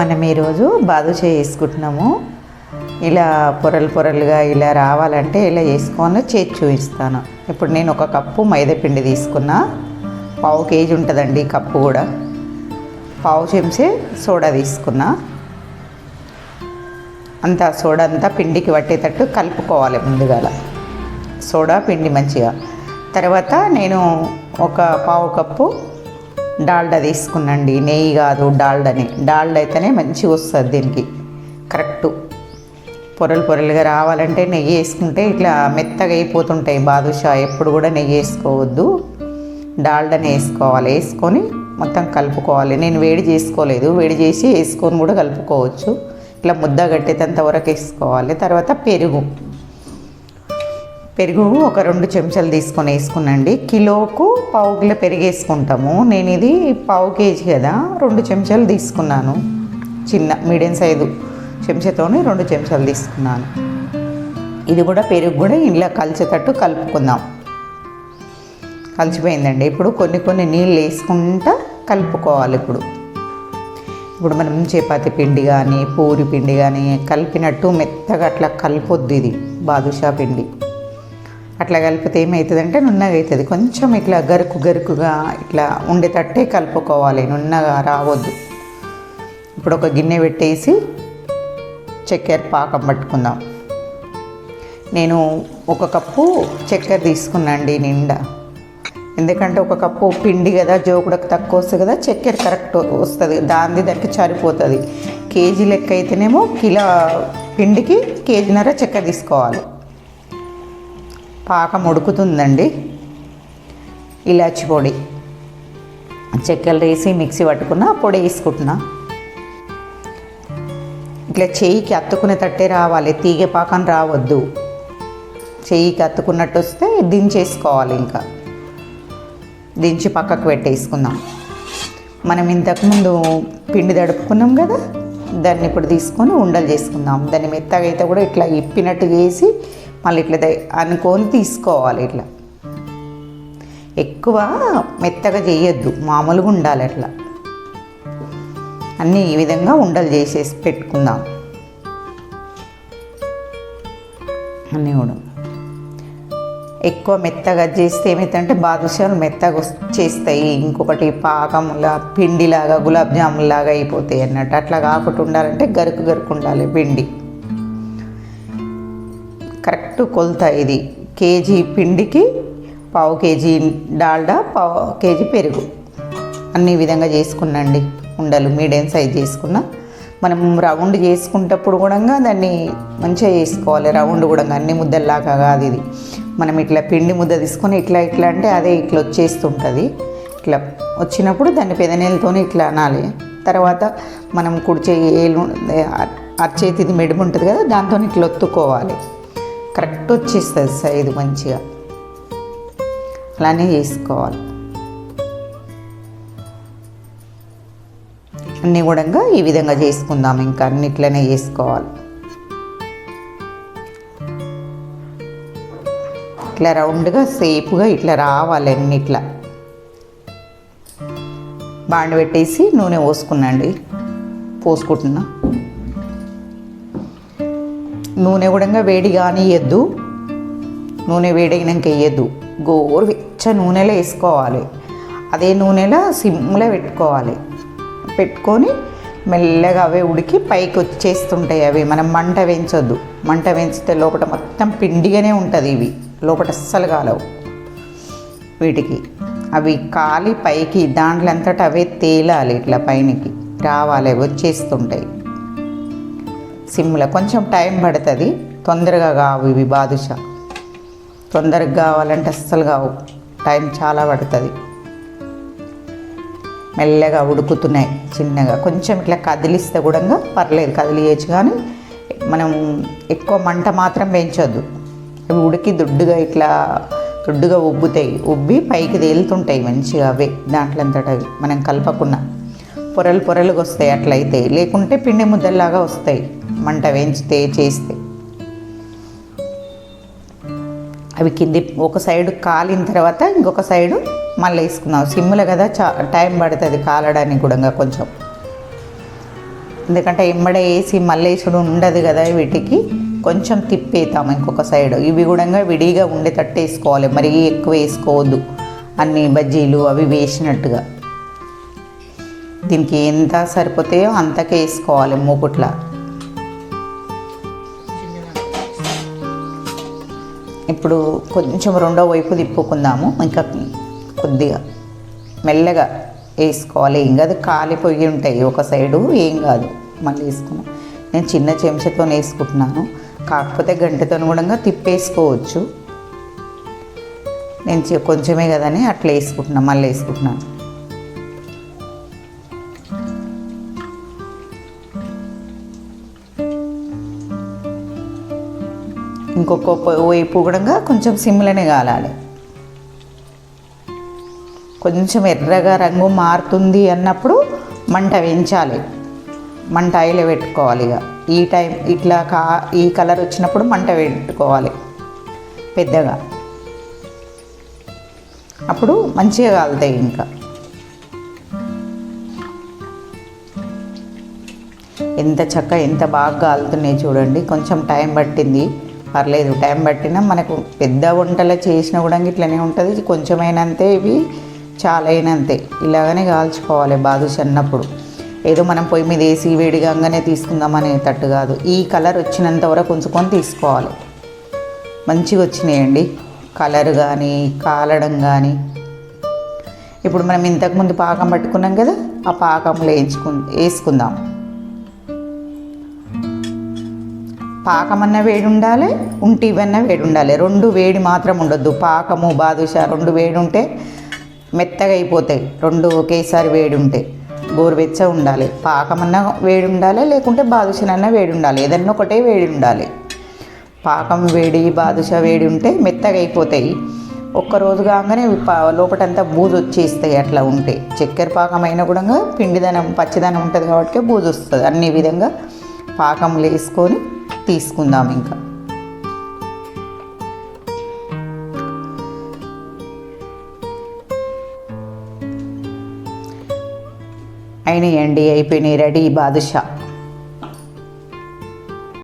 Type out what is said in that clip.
మనం ఈరోజు బాదుషా చేసుకుంటున్నాము. ఇలా పొరలు పొరలుగా ఇలా రావాలంటే ఇలా చేసుకొని చేసి చూపిస్తాను. ఇప్పుడు నేను ఒక కప్పు మైదాపిండి తీసుకున్నా. పావు కేజీ ఉంటుందండి కప్పు కూడా. పావు చెంచే సోడా తీసుకున్నా. అంతా సోడా అంతా పిండికి పట్టేటట్టు కలుపుకోవాలి ముందుగాల సోడా పిండి మంచిగా. తర్వాత నేను ఒక పావు కప్పు డాల్డా తీసుకున్నండి. నెయ్యి కాదు డాల్డాని. డాల్డా అయితేనే మంచిగా వస్తుంది దీనికి. కరెక్ట్. పొరలు పొరలుగా రావాలంటే నెయ్యి వేసుకుంటే ఇట్లా మెత్తగా అయిపోతుంటాయి బాదుషా. ఎప్పుడు కూడా నెయ్యి వేసుకోవద్దు. డాల్డాని వేసుకోవాలి. వేసుకొని మొత్తం కలుపుకోవాలి. నేను వేడి చేసుకోలేదు. వేడి చేసి వేసుకొని కూడా కలుపుకోవచ్చు. ఇట్లా ముద్ద కట్టేటంత వరకు వేసుకోవాలి. తర్వాత పెరుగు. పెరుగు ఒక రెండు చెంచాలు తీసుకొని వేసుకునండి. కిలోకు పావు కిలో పెరుగు వేసుకుంటాము. నేను ఇది పావు కేజీ కదా రెండు చెంచాలు తీసుకున్నాను. చిన్న మీడియం సైజు చెంచాతోని రెండు చెంచాలు తీసుకున్నాను. ఇది కూడా పెరుగు కూడా ఇంట్లో కలిసేటట్టు కలుపుకుందాం. కలిసిపోయిందండి. ఇప్పుడు కొన్ని కొన్ని నీళ్ళు వేసుకుంటా కలుపుకోవాలి ఇప్పుడు. ఇప్పుడు మనం చపాతి పిండి కానీ పూరి పిండి కానీ కలిపినట్టు మెత్తగా అట్లా కలిపొద్దు ఇది బాదుషా పిండి. అట్లా కలిపితే ఏమవుతుందంటే నున్నగా అవుతుంది కొంచెం ఇట్లా గరుకు గరుకుగా ఇట్లా ఉండేటట్టే కలుపుకోవాలి. నున్నగా రావద్దు. ఇప్పుడు ఒక గిన్నె పెట్టేసి చక్కెర పాకం పట్టుకుందాం. నేను ఒక కప్పు చక్కెర తీసుకున్నాండి నిండా. ఎందుకంటే ఒక కప్పు పిండి కదా జోకుడకు తక్కువ వస్తుంది కదా చక్కెర కరెక్ట్ వస్తుంది. దాని దానికి సరిపోతుంది. కేజీ లెక్క అయితేనేమో కిలో పిండికి కేజీన్నర చక్కెర తీసుకోవాలి. పాకం ఉడుకుతుందండి. ఇలాచి పొడి. చెక్కలు వేసి మిక్సీ పట్టుకున్న పొడి వేసుకుంటున్నా. ఇట్లా చెయ్యికి అత్తుకునే తట్టే రావాలి. తీగ పాకం రావద్దు. చెయ్యికి అత్తుకున్నట్టు వస్తే దించేసుకోవాలి ఇంకా. దించి పక్కకు పెట్టేసుకుందాం. మనం ఇంతకుముందు పిండి దడుపుకున్నాం కదా? దాన్ని ఇప్పుడు తీసుకొని ఉండలు చేసుకుందాం. దాన్ని మెత్తగా అయితే కూడా ఇట్లా ఇప్పినట్టు చేసి మళ్ళీ ఇట్లా అనుకొని తీసుకోవాలి ఇట్లా. ఎక్కువ మెత్తగా చేయొద్దు మామూలుగా ఉండాలి అట్లా. అన్నీ ఈ విధంగా ఉండలు చేసేసి పెట్టుకుందాం. అన్నీ కూడా. ఎక్కువ మెత్తగా చేస్తే ఏమవుతుందంటే బాదుషాలు మెత్తగా చేస్తాయి. ఇంకొకటి పాకంలా పిండిలాగా గులాబ్ జామున్ లాగా అయిపోతాయి అన్నట్టు. అట్లా కాకుండా ఉండాలంటే గరుకు గరుకు ఉండాలి పిండి. కరెక్ట్ కొలత ఇది. కేజీ పిండికి పావు కేజీ డాల్డా పావు కేజీ పెరుగు. అన్ని విధంగా చేసుకున్నండి. ఉండలు మీడియం సైజ్ చేసుకున్న. మనం రౌండ్ చేసుకునేటప్పుడు కూడా దాన్ని మంచిగా చేసుకోవాలి. రౌండ్ కూడా అన్ని ముద్దల్లాగా కాదు ఇది. మనం ఇట్లా పిండి ముద్ద తీసుకొని ఇట్లా ఇట్లా అంటే అదే ఇట్లా వచ్చేస్తుంటుంది. ఇట్లా వచ్చినప్పుడు దాన్ని పెదనేలతోనే ఇట్లా అనాలి తర్వాత మనం కుడిచే ఏలు అరిచేతిది మెడుము ఉంటుంది కదా దాంతో ఇట్లా ఒత్తుకోవాలి. కరెక్ట్ వచ్చేస్తుంది సైజు మంచిగా. అలానే చేసుకోవాలి అన్నీ కూడా ఈ విధంగా చేసుకుందాం ఇంకా అన్నిట్లనే చేసుకోవాలి ఇట్లా రౌండ్గా సేపుగా ఇట్లా రావాలి అన్నిట్లా. బాండ్ పెట్టేసి నూనె పోసుకున్నాండి. పోసుకుంటున్నా. నూనె కూడా వేడి కానియద్దు నూనె వేడైనాక వేయద్దు గోరు వెచ్చ నూనెలో వేసుకోవాలి. అదే నూనెలో సిమ్లో పెట్టుకోవాలి. పెట్టుకొని మెల్లగా అవే ఉడికి పైకి వచ్చేస్తుంటాయి అవి. మనం మంట వేయించొద్దు. మంట వేయించితే లోపల మొత్తం పిండిగానే ఉంటుంది ఇవి. లోపల అస్సలు కాలవు. వీటికి. అవి కాలి పైకి దాంట్లో అంతటా అవే తేలాలి ఇట్లా పైనకి. రావాలి వచ్చేస్తుంటాయి. సిమ్లో కొంచెం టైం పడుతుంది. తొందరగా కావు ఇవి బాదుషా. తొందరగా కావాలంటే అస్సలు కావు. టైం చాలా పడుతుంది. మెల్లగా ఉడుకుతున్నాయి చిన్నగా. కొంచెం ఇట్లా కదిలిస్తే కూడా పర్లేదు. కదిలియచ్చు కానీ మనం ఎక్కువ మంట మాత్రం పెంచొద్దు అవి ఉడికి దుడ్డుగా ఇట్లా దుడ్డుగా ఉబ్బుతాయి. ఉబ్బి పైకి తేలుతుంటాయి మంచిగా అవే. దాంట్లో అవి మనం కలపకుండా. పొరలు పొరలుగా వస్తాయి అట్లయితే. లేకుంటే పిండి ముద్దల్లాగా వస్తాయి. మంట వేయించితే చేస్తే. అవి కింది ఒక సైడు కాలిన తర్వాత ఇంకొక సైడు మళ్ళీ వేసుకుందాం. సిమ్ములు కదా చా టైం పడుతుంది కాలడానికి కూడా కొంచెం. ఎందుకంటే ఎమ్మడే వేసి మల్లేసుడు ఉండదు కదా వీటికి. కొంచెం తిప్పేతాం ఇంకొక సైడ్. ఇవి కూడా విడిగా ఉండేటట్టు వేసుకోవాలి. మరీ ఎక్కువ వేసుకోవద్దు. అన్ని బజ్జీలు అవి వేసినట్టుగా. దీనికి ఎంత సరిపోతాయో అంతకే వేసుకోవాలి మూకుట్లా. ఇప్పుడు కొంచెం రెండో వైపు తిప్పుకుందాము. ఇంకా కొద్దిగా మెల్లగా వేసుకోవాలి. ఏం కాదు కాలిపోయి ఉంటాయి ఒక సైడు ఏం కాదు. మళ్ళీ వేసుకున్నాం నేను చిన్న చెంచాతో వేసుకుంటున్నాను. కాకపోతే గంటతో కూడా తిప్పేసుకోవచ్చు. నేను కొంచెమే కదని అట్లా వేసుకుంటున్నాను మళ్ళీ వేసుకుంటున్నాను. ఇంకొక వైపు కూడా కొంచెం సిమ్లనే కాలాలి. కొంచెం ఎర్రగా రంగు మారుతుంది అన్నప్పుడు మంట పెంచాలి మంట ఆయిల్ పెట్టుకోవాలి ఇక. ఈ టైం ఇట్లా కా ఈ కలర్ వచ్చినప్పుడు మంట పెట్టుకోవాలి. పెద్దగా. అప్పుడు మంచిగా కాలుతాయి ఇంకా. ఎంత చక్క ఎంత బాగా కాలుతున్నాయి చూడండి. కొంచెం టైం పట్టింది. పర్లేదు టైం పట్టినా మనకు పెద్ద వంటలు చేసినా కూడా ఇట్లనే ఉంటుంది. కొంచెమైనంతే ఇవి చాలా అయినంతే ఇలాగనే కాల్చుకోవాలి బాదుష అన్నప్పుడు ఏదో మనం పొయ్యి మీద వేసి వేడిగానే తీసుకుందామనే తట్టు కాదు. ఈ కలర్ వచ్చినంత వరకు ఉంచుకొని తీసుకోవాలి. మంచిగా వచ్చినాయండి. కలర్ కానీ కాలడం కానీ ఇప్పుడు మనం ఇంతకుముందు పాకం పట్టుకున్నాం కదా ఆ పాకంలో వేయించుకు వేసుకుందాం. పాకమన్న వేడి ఉండాలి ఉంటివన్న వేడి ఉండాలి రెండు వేడి మాత్రం ఉండొద్దు. పాకము బాదుషా రెండు వేడి ఉంటే మెత్తగా అయిపోతాయి. రెండు ఒకేసారి వేడి ఉంటే గోరువెచ్చ ఉండాలి. పాకమన్న వేడి ఉండాలి లేకుంటే బాదుషనన్న వేడి ఉండాలి ఏదన్నా ఒకటే వేడి ఉండాలి పాకం వేడి బాదుషా వేడి ఉంటే మెత్తగా అయిపోతాయి. ఒక్క రోజు కాగానే లోపటంతా బూజు వచ్చేస్తాయి అట్లా ఉంటే. చక్కెర పాకం అయినా కూడా పిండిదనం పచ్చిదనం ఉంటుంది కాబట్టి బూజు వస్తుంది. అన్ని విధంగా పాకంలో వేసుకొని తీసుకుందాం ఇంకా. అయినాయండి అయిపోయినాయి రెడీ బాదుషా.